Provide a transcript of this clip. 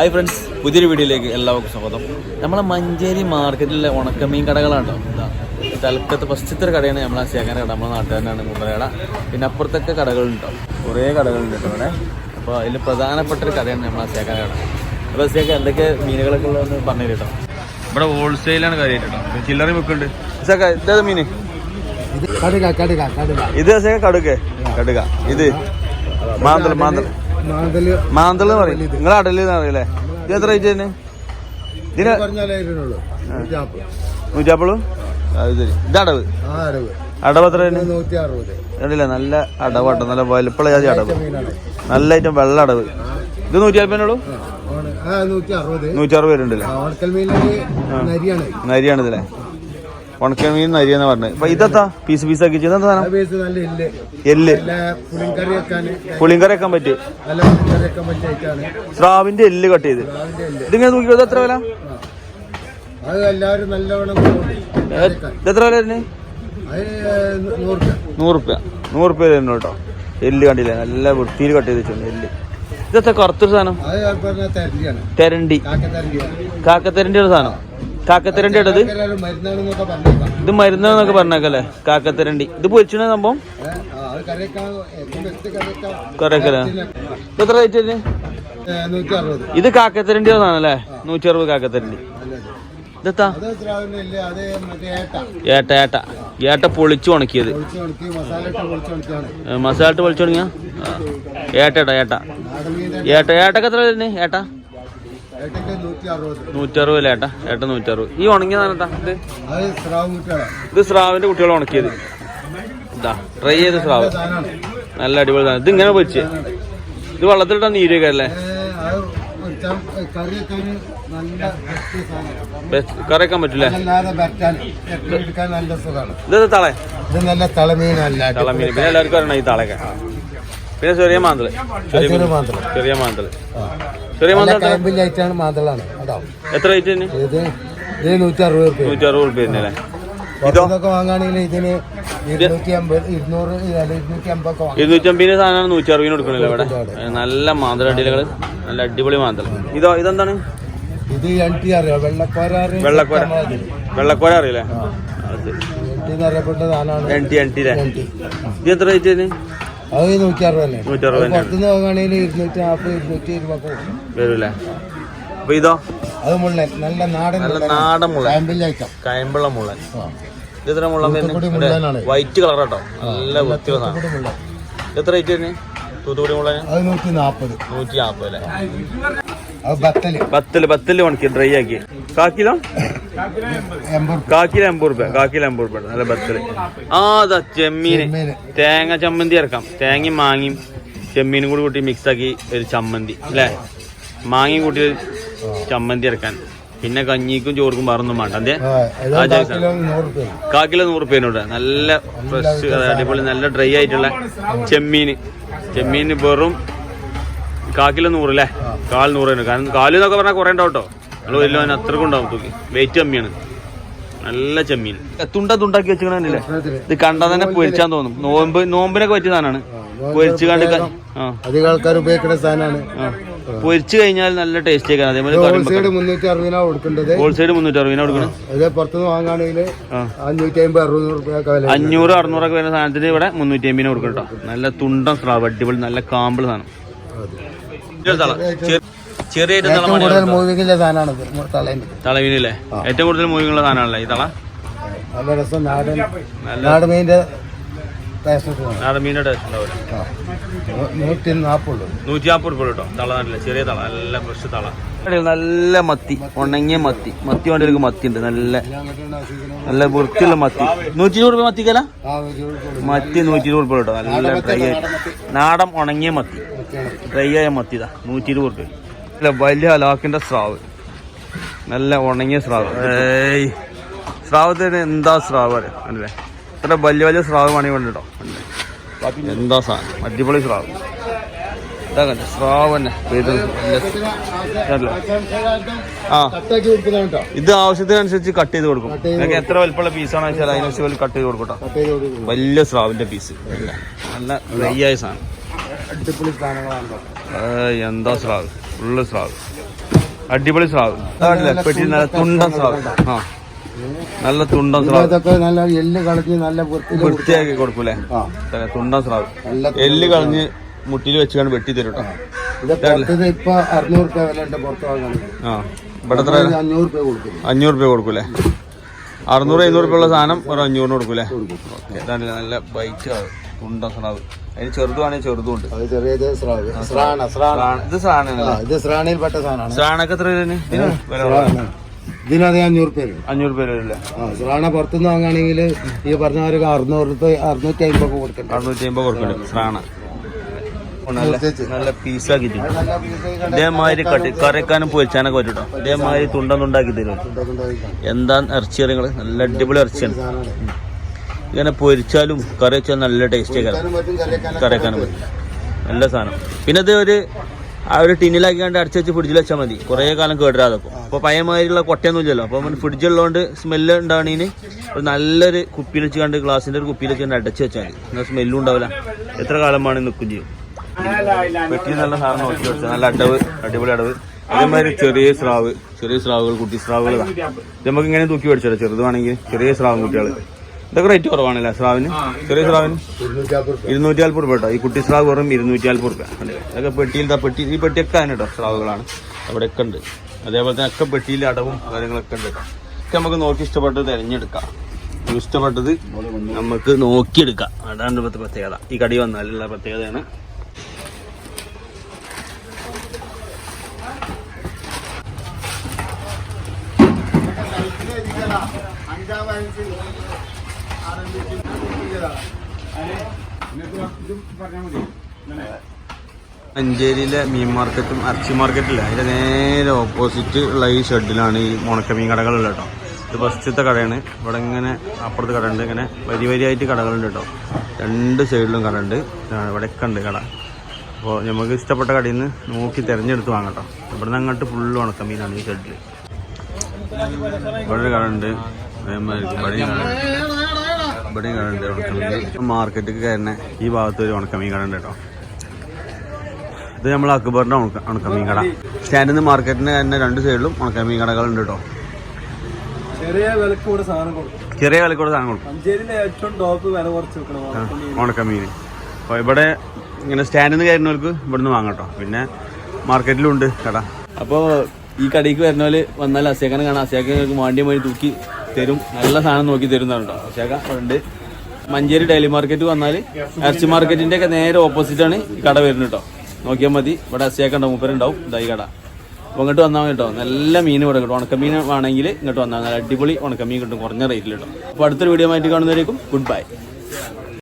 Hi friends പുതിയൊരു വീഡിയോയിലേക്ക് എല്ലാവർക്കും സ്വാഗതം. നമ്മളെ മഞ്ചേരി മാർക്കറ്റിലെ ഉണക്കമീൻ കടകളാണ് കേട്ടോ. ഇതാ തലക്കത്ത് ഫസ്റ്റത്തെ ഒരു കടയാണ് നമ്മളെ ശേഖര കട. നമ്മളെ നാട്ടുകാരനാണ് മുമ്പറ ഇവിടെ പിന്നെ അപ്പുറത്തൊക്കെ കടകളുണ്ടോ കുറേ കടകളുണ്ട് കേട്ടോ ഇവിടെ. അപ്പോൾ അതിൽ പ്രധാനപ്പെട്ട ഒരു കടയാണ് നമ്മളെ ശേഖര കട. അപ്പോൾ ശേഖര എന്തൊക്കെ മീനുകളൊക്കെ ഉള്ളതെന്ന് പറഞ്ഞു കേട്ടോ. ഇവിടെ ഹോൾസെയിലാണ് കാര്യമായിട്ട് കേട്ടോ. ചില്ലറി വെക്കുന്നുണ്ട് ശേഖ ഇതേത് മീൻ കടുക കടുക കടുക. ഇത് ശേഖ കടുക. കടുക. ഇത് മാന്തൽ മാന്തൽ. മാന്തൽ മാന്തൽ എന്ന് പറയും. നിങ്ങളെ അടൽ എന്ന് അറിയില്ലേ? ഇത് എത്ര റേറ്റ് തന്നെ ഇതിന്. നൂറ്റാപ്പിളു അത് ശരി. ഇത് അടവ്. അടവ്. എത്ര കണ്ടില്ല? നല്ല അടവാട്ടോ നല്ല വലുപ്പമുള്ള ജാതി അടവ്. നല്ല ഐറ്റം വെള്ള അടവ്. ഇത് നൂറ്റി നൂറ്റി അറുപത് നൂറ്റി അറുപത് വരുന്നുണ്ടല്ലേ ആ, ഉണക്കൽ മീനിൽ നരിയാണ് നരിയാണ് ഇതിലെ ഉണക്ക മീൻ നരിയെന്ന് പറഞ്ഞത് അപ്പൊ ഇതെത്താ പീസ് പീസ് ആക്കി ചെയ്ത എല്ല്. പുളിങ്കറി വെക്കാൻ. പറ്റി സ്രാവിന്റെ എല്ല് കട്ട് ചെയ്ത്. ഇതിങ്ങനെ നോക്കി ഇത് എത്ര വില? എത്ര വില വരുന്നത് നൂറുപ്യ നൂറ് രൂപ. നൂറ് റുപ്യ നൂറ് റുപ്യ തരുന്നു കേട്ടോ. എല്ല് കണ്ടില്ല? നല്ല വൃത്തിയിൽ കട്ട് ചെയ്ത് വെച്ചിട്ടുണ്ട് എല്ല്. ഇതെത്ര കറുത്തൊരു സാധനം? തെരണ്ടി. കാക്കത്തെരണ്ടി ഒരു സാധനം. കാക്കത്തെരണ്ടി ഇടത് മരുന്നാണെന്നൊക്കെ ഇത് മരുന്നാന്നൊക്കെ പറഞ്ഞേക്കല്ലേ? കാക്കത്തിരണ്ടി. ഇത് പൊരിച്ചണ സംഭവം? കൊറേക്കല്ലേ എത്ര റേറ്റ് ഇത്? കാക്കത്തിരണ്ടി ഒന്നാണല്ലേ? നൂറ്റി അറുപത് കാക്കത്തിരണ്ടി ഏട്ട ഏട്ട. ഏട്ട പൊളിച്ചു ഉണക്കിയത്. മസാല ഇട്ട് പൊളിച്ച് തുടങ്ങിയ ഏട്ട ഏട്ട ഏട്ട. ഏട്ട എത്ര ഏട്ട? നൂറ്ററുപത് അല്ലേ ഏട്ട? ഏട്ട നൂറ്ററുപത് ഈ ഉണങ്ങിയ ഇത്? ഇത് സ്രാവിന്റെ കുട്ടികൾ ഉണക്കിയത്. ഇതാ ട്രൈ ചെയ്ത് സ്രാവ്. നല്ല അടിപൊളി സാധനം. ഇത് ഇങ്ങനെ പൊരിച്ച്. ഇത് വെള്ളത്തിലിട്ടാ നീരൊക്കെ അല്ലേ? എടുക്കാൻ നല്ല സുഖമാണ്. ഇത് തളെ? നല്ല തളമീനല്ല തളമീൻ. പിന്നെ എല്ലാവർക്കും അറിയണം ഈ തളയൊക്കെ. പിന്നെ ചെറിയ മാന്തൾ. ചെറിയ ചെറിയ മാന്തൾ. ചെറിയ മാന്തൾ. ചെറിയ മാന്തൾ എത്ര? കയമ്പിലായിട്ടാണ് മാന്തളാണ് അതാവും എത്ര റേറ്റ് തന്നെ ഇത് ഇത് നൂറ്റി അറുപത് റുപ്യ. നൂറ്റി അറുപത് റുപ്യ തന്നെ അല്ലേ പുറത്തുനിന്നൊക്കെ വാങ്ങുകയാണെങ്കിൽ ഇതിന് ഇരുന്നൂറ്റി അമ്പത് ഇരുന്നൂറ് ഇരുന്നൂറ്റി അമ്പതൊക്കെ വാങ്ങാം. ഇരുന്നൂറ്റമ്പതിന് സാധനമാണ് നൂറ്റി അറുപതിന് കൊടുക്കണല്ലോ ഇവിടെ? നല്ല മാന്തള അടിയിലുകൾ. നല്ല അടിപൊളി മാന്തള ഇതോ ഇതെന്താണ്? ഇത് എൻ ടി അറിയാം? വെള്ളക്കോര അറിയാം? വെള്ളക്കോര. വെള്ളക്കോര അറിയില്ലേ? അറിയപ്പെട്ട സാധനമാണ് ഇത് എത്ര റേറ്റ് അത് നൂറ്റി അറുപത് തന്നെ നൂറ്റി അറുപത് തന്നെയാണ് പുറത്തുനിന്ന് വാങ്ങുകയാണെങ്കിൽ ഇരുന്നൂറ്റി നാൽപ്പത് ഇരുന്നൂറ്റി കൊടുക്കും അപ്പൊ ഇതോ? അത് മുള്ളൻ. നല്ല നാടൻ നല്ല നാടൻ മുള്ളൻ. കയമ്പുള്ള മുള്ളൻ. ഇത് എത്ര മുള്ളൻ. വൈറ്റ് കളർ കേട്ടോ. നല്ല ഇത് എത്ര റേറ്റ് തന്നെ തൂത്തുക്കുടി മുള്ളൻ നൂറ്റി നാൽപ്പത് നൂറ്റി നാൽപ്പത് അല്ലേ? ബത്തൽ. പത്തിൽ ഉണക്കി ഡ്രൈ ആക്കി. കാക്കിലോ? കാക്കില എൺപത് രൂപ കാക്കില എൺപത് രൂപ നല്ല ബത്തൽ. ആ അതാ ചെമ്മീന്. തേങ്ങ ചമ്മന്തി ഇറക്കാം തേങ്ങയും മാങ്ങയും ചെമ്മീനും കൂടി കൂട്ടി മിക്സ് ആക്കി ഒരു ചമ്മന്തി അല്ലേ? മാങ്ങയും കൂട്ടി ചമ്മന്തി ഇറക്കാൻ പിന്നെ കഞ്ഞിക്കും ചോർക്കും വേറൊന്നും വേണ്ട. അതെ? കാക്കിലോ നൂറ് കാക്കില നല്ല ഫ്രഷ് അടിപൊളി നല്ല ഡ്രൈ ആയിട്ടുള്ള ചെമ്മീന്. ചെമ്മീന് വെറും കാക്കില നൂറ് അല്ലേ കാൽ നൂറ് തന്നെ കാരണം കാൽ എന്നൊക്കെ പറഞ്ഞാൽ കുറേ ഉണ്ടാവും കേട്ടോ നമ്മൾ വലിയ അത്രക്കും ഉണ്ടാവും തൂക്കി. വെയിറ്റ് കമ്മിയാണ്. നല്ല ചെമ്മീൻ. തുണ്ട തുണ്ടാക്കി വെച്ചില്ലേ ഇത് കണ്ടാൽ തന്നെ പൊരിച്ചാൻ തോന്നും. നോമ്പ് നോമ്പിനൊക്കെ പറ്റിയ സാധനമാണ്. പൊരിച്ചു കണ്ട് ക- ആ. അധികം ആൾക്കാർ ഉപയോഗിക്കുന്ന സാധനമാണ്. പൊരിച്ചു കഴിഞ്ഞാൽ നല്ല ടേസ്റ്റ് ആക്കാൻ അതേപോലെ ഹോൾസെയിൽ മുന്നൂറ്റി അറുപതിനാണ് കൊടുക്കേണ്ടത്. ഹോൾസെയിൽ മുന്നൂറ്റി അറുപതിനാ കൊടുക്കണം ഇത് പുറത്തുനിന്ന് വാങ്ങുകയാണെങ്കിൽ ആ. അഞ്ഞൂറ്റി അമ്പത് അറുപത് റുപ്യൊക്കെ വില അഞ്ഞൂറ് അറുന്നൂറൊക്കെ വരുന്ന സാധനത്തിന് ഇവിടെ മുന്നൂറ്റി അമ്പതിന് കൊടുക്കണം കേട്ടോ നല്ല തുണ്ടം സ്രാവ് അടിപൊളി നല്ല കാമ്പിൾ സാധനം. തള. ചെറിയ ഏറ്റവും കൂടുതൽ മൂവിങ്ങിന്റെ സാധനമാണ് തളവീനല്ലേ ഏറ്റവും കൂടുതൽ മൂവിങ്ങുള്ള സാധനമാണല്ലേ ഈ തള? നല്ല രസം നാടൻ നല്ല ടേസ്റ്റ് ഉണ്ടാവില്ല. നൂറ്റി നൂറ്റി നാൽപ്പത് രൂപ കേട്ടോ. തള നാട്ടിലെ ചെറിയ തള നല്ല ഫ്രഷ് തള. നല്ല മത്തി ഉണങ്ങിയ മത്തി. മത്തി വേണ്ടിയൊരു മത്തി ഉണ്ട് നല്ല നല്ല വൃത്തിയുള്ള മത്തി. നൂറ്റി ഇരുപത് രൂപ മത്തിക്കല മത്തി നൂറ്റി ഇരുപത് രൂപ കേട്ടോ നല്ല ഡ്രൈ ആയിട്ട്. നാടൻ ഉണങ്ങിയ മത്തി. ഡ്രൈ ആയ മത്തിതാ നൂറ്റി ഇരുപത് രൂപ നല്ല വലിയ അലാക്കിന്റെ സ്രാവ്. നല്ല ഉണങ്ങിയ സ്രാവ്. ഏയ്. സ്രാവത്തിന് എന്താ സ്രാവ് അല്ലേ ഇത്ര വലിയ വലിയ സ്രാവ് പണി കൊണ്ട് കേട്ടോ. അല്ലേ എന്താ സാധനം? അടിപൊളി സ്രാവ്. ഇതാ കണ്ടേ സ്രാവ് തന്നെ ആ. ഇത് ആവശ്യത്തിനനുസരിച്ച് കട്ട് ചെയ്ത് കൊടുക്കും. നിങ്ങൾക്ക് എത്ര വലിപ്പമുള്ള പീസാണെന്ന് വെച്ചാൽ അതിനനുസരിച്ച് കട്ട് ചെയ്ത് കൊടുക്കട്ടോ കട്ട്. വലിയ സ്രാവിന്റെ പീസ് നല്ല ഡ്രൈ ആയ സാധനം. അടിപൊളി സാധനങ്ങളാണ് എന്താ സ്രാവ്? ഫുള്ള് സ്രാവ്. അടിപൊളി സ്രാവ്. പെട്ടി നല്ല തുണ്ടൻ സ്രാവ്. ആ. നല്ല തുണ്ടൻ സ്രാവ്. ഇതൊക്കെ നല്ല എല്ല് കളഞ്ഞ് നല്ല വൃത്തിയാക്കി കൊടുക്കൂലേ? തുണ്ടൻ സ്രാവ്. എല്ല് കളഞ്ഞ് മുട്ടിൽ വെച്ചുകൊണ്ട് വെട്ടി തരും ഇപ്പൊ അറുന്നൂറ് രൂപ വില ഉണ്ട് പുറത്ത് വില? അഞ്ഞൂറ് രൂപ കൊടുക്കുന്നു അഞ്ഞൂറ് രൂപ കൊടുക്കൂലേ? അറുന്നൂറ് എഴുന്നൂറ് രൂപയുള്ള സാധനം ഒരു അഞ്ഞൂറിന് കൊടുക്കൂലേ? ഓക്കേ, നല്ല ബൈറ്റ് തുണ്ടൻ സ്രാവ് അതിന് ചെറുതുവാണെങ്കിൽ ചെറുതും ഉണ്ട് അത് ചെറിയത് സ്രാവ് സ്രാണ സ്രാണ. സ്രാ- ഇത് സ്രാണിയിൽപ്പെട്ട സാധനമാണ്. സ്രാണൊക്കെ എത്ര ഇതിന് ഇതിന് വില കുറവാ? സ്രാണ. ഇതിനത് അഞ്ഞൂറ് രൂപ വരും. അഞ്ഞൂറ് രൂപ വരില്ലേ ആ സ്രാണ പുറത്തുനിന്ന് വാങ്ങുകയാണെങ്കിൽ ഈ പറഞ്ഞ ഒരു അറുന്നൂറ് അറുന്നൂറ്റി അമ്പത് കൊടുക്കണ്ട? അറുന്നൂറ്റി അമ്പത് കൊടുക്കണ്ട്? സ്രാണ. നല്ല നല്ല ഇതേമാതിരി കട്ടി കറിക്കാനും പൊരിച്ചാനൊക്കെ പറ്റും കേട്ടോ ഇതേമാതിരി തുണ്ടന്നുണ്ടാക്കി തരും. എന്താ ഇറച്ചി കറികൾ നല്ല അടിപൊളി ഇറച്ചിയാണ്. ഇങ്ങനെ പൊരിച്ചാലും കറി വെച്ചാൽ നല്ല ടേസ്റ്റ് കറി കറിവെക്കാനും പറ്റും. നല്ല സാധനം. പിന്നെ ഇത് ഒരു ആ ഒരു ടിന്നിലാക്കി കണ്ട് അടിച്ച് വെച്ച് ഫ്രിഡ്ജിൽ വെച്ചാൽ മതി. കുറേ കാലം കേടാതെ അപ്പോൾ പഴയ മാതിരിയുള്ള കൊട്ടയൊന്നും ഇല്ലല്ലോ അപ്പോൾ ഫ്രിഡ്ജുള്ളതുകൊണ്ട് സ്മെല്ല് ഉണ്ടാവണീന് ഒരു നല്ലൊരു കുപ്പിയിൽ വെച്ച് കണ്ട് ഗ്ലാസിന്റെ ഒരു കുപ്പിയിൽ വെച്ച് കണ്ട് അടച്ച് വെച്ചാൽ മതി. എന്നാൽ സ്മെല്ലും ഉണ്ടാവില്ല. എത്ര കാലം വേണമെങ്കിൽ നിൽക്കും ചെയ്യും? പെട്ടി നല്ല സാധനം നോക്കി വെച്ചാൽ നല്ല അടവ് അടിപൊളി അടവ്. അതേമാതിരി ചെറിയ സ്രാവ് ചെറിയ സ്രാവുകൾ കുട്ടി സ്രാവുകൾ നമുക്ക് ഇങ്ങനെ തൂക്കി മേടിച്ചാലോ ചെറുതാണെങ്കിൽ ചെറിയ സ്രാവും കുട്ടികൾ ഇതൊക്കെ റേറ്റ് കുറവാണല്ലേ സ്രാവിന്? ചെറിയ സ്രാവിന്? ഇരുന്നൂറ്റി നാൽപ്പത് രൂപ കേട്ടോ. ഈ കുട്ടി സ്രാവ് വെറും ഇരുന്നൂറ്റി നാൽപ്പത് രൂപ അല്ലേ ഇതൊക്കെ പെട്ടിയിൽ പെട്ടി ഈ പെട്ടിയൊക്കെ ആണ് കേട്ടോ സ്രാവുകളാണ്. അവിടെയൊക്കെ ഉണ്ട്. അതേപോലെ തന്നെ ഒക്കെ പെട്ടിയിൽ അടവും കാര്യങ്ങളൊക്കെ ഉണ്ട് കേട്ടോ. ഒക്കെ നമുക്ക് നോക്കി ഇഷ്ടപ്പെട്ടത് തിരഞ്ഞെടുക്കാം. ഇഷ്ടപ്പെട്ടത് നമുക്ക് നോക്കിയെടുക്കാം. അതാണ് ഇപ്പോഴത്തെ പ്രത്യേകത. ഈ കടി വന്നാലുള്ള പ്രത്യേകതയാണ്. മഞ്ചേരിയിലെ മീൻ മാർക്കറ്റും അർച്ചി മാർക്കറ്റില്ല? അതിന്റെ നേരെ ഓപ്പോസിറ്റ് ഉള്ള ഈ ഷെഡിലാണ് ഈ ഉണക്കമീൻ കടകളുള്ളത് കേട്ടോ. ഇത് ഫസ്റ്റത്തെ കടയാണ്. ഇവിടെ ഇങ്ങനെ അപ്പുറത്ത് ഉണ്ട് ഇങ്ങനെ വരി വരിയായിട്ട് കടകളുണ്ട് കേട്ടോ. രണ്ട് സൈഡിലും കട ഉണ്ട് ഇതാണ് ഇവിടെയൊക്കെ ഉണ്ട് കട. അപ്പോൾ നമുക്ക് ഇഷ്ടപ്പെട്ട കടയിൽ നിന്ന് നോക്കി തിരഞ്ഞെടുത്ത് വാങ്ങട്ടോ കേട്ടോ. ഇവിടുന്ന് അങ്ങോട്ട് ഫുള്ള് ഉണക്കമീനാണ് ഈ ഷെഡിൽ ഇവിടെ ഒരു കട ഉണ്ട് അതേമാതിരി ഇവിടെയും കട ഉണ്ട്. ഇവിടെയും കട ഉണ്ട് ഉണക്കമീൻ മാർക്കറ്റിൽ കയറുന്ന ഈ ഭാഗത്ത് ഒരു ഉണക്കമീൻ കട ഉണ്ട് കേട്ടോ. ഇത് നമ്മൾ അക്ബറിന്റെ ഉണക്ക ഉണക്കമീൻ കട. സ്റ്റാൻഡിൽ നിന്ന് മാർക്കറ്റിന് തന്നെ രണ്ട് സൈഡിലും ഉണക്കമീൻ കടകളുണ്ട് കേട്ടോ. ചെറിയ സാധനം കൊടുക്കും. വിലക്കൂടെ സാധനം കൊടുക്കും. മഞ്ചേരിയിലെ ഏറ്റവും ടോപ്പ് വില കുറച്ച് വെക്കണം ഉണക്കമീൻ അപ്പോൾ ഇവിടെ ഇങ്ങനെ സ്റ്റാൻഡിൽ നിന്ന് കയറുന്നവർക്ക് ഇവിടുന്ന് വാങ്ങാം കേട്ടോ. പിന്നെ മാർക്കറ്റിലും ഉണ്ട് കട. അപ്പോൾ ഈ കടയ്ക്ക് വരുന്നവര് വന്നാൽ അസേക്കനെ കാണാം. അസിയാക്കാൻ വാണ്ടിയും വഴി തൂക്കി തരും. നല്ല സാധനം നോക്കി തരുന്നുണ്ടോ ഉണ്ട്. മഞ്ചേരി ഡെയിലി മാർക്കറ്റ് വന്നാൽ ഇറച്ചി മാർക്കറ്റിന്റെ ഒക്കെ നേരെ ഓപ്പോസിറ്റ് ആണ് ഈ കട വരുന്നത് കേട്ടോ. നോക്കിയാൽ മതി. ഇവിടെ അസേക്ക ഉണ്ടാവും മൂപ്പരുണ്ടാവും. ഇതായി കട. അപ്പോൾ ഇങ്ങോട്ട് വന്നാൽ കേട്ടോ. നല്ല മീൻ ഇവിടെ കിട്ടും. ഉണക്കമീൻ വേണമെങ്കിൽ ഇങ്ങോട്ട് വന്നാൽ നല്ല അടിപൊളി ഉണക്കമീൻ കിട്ടും. കുറഞ്ഞ റേറ്റിൽ കേട്ടോ. അപ്പോൾ അടുത്തൊരു വീഡിയോ ആയിട്ട് കാണുന്നവരേക്കും ഗുഡ് ബൈ